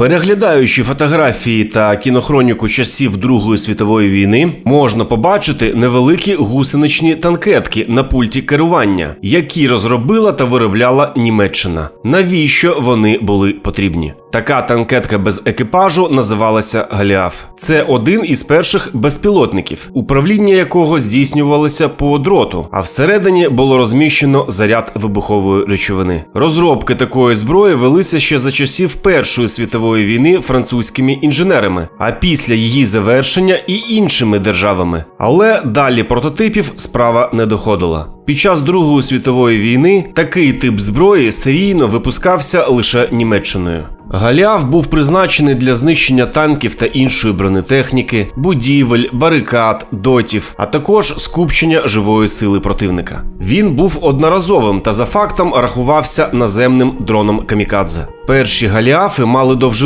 Переглядаючи фотографії та кінохроніку часів Другої світової війни, можна побачити невеликі гусеничні танкетки на пульті керування, які розробила та виробляла Німеччина. Навіщо вони були потрібні? Така танкетка без екіпажу називалася Галіаф. Це один із перших безпілотників, управління якого здійснювалося по дроту, а всередині було розміщено заряд вибухової речовини. Розробки такої зброї велися ще за часів Першої світової війни французькими інженерами, а після її завершення і іншими державами. Але далі прототипів справа не доходила. Під час Другої світової війни такий тип зброї серійно випускався лише Німеччиною. Галіаф був призначений для знищення танків та іншої бронетехніки, будівель, барикад, дотів, а також скупчення живої сили противника. Він був одноразовим та за фактом рахувався наземним дроном камікадзе. Перші галіафи мали довжину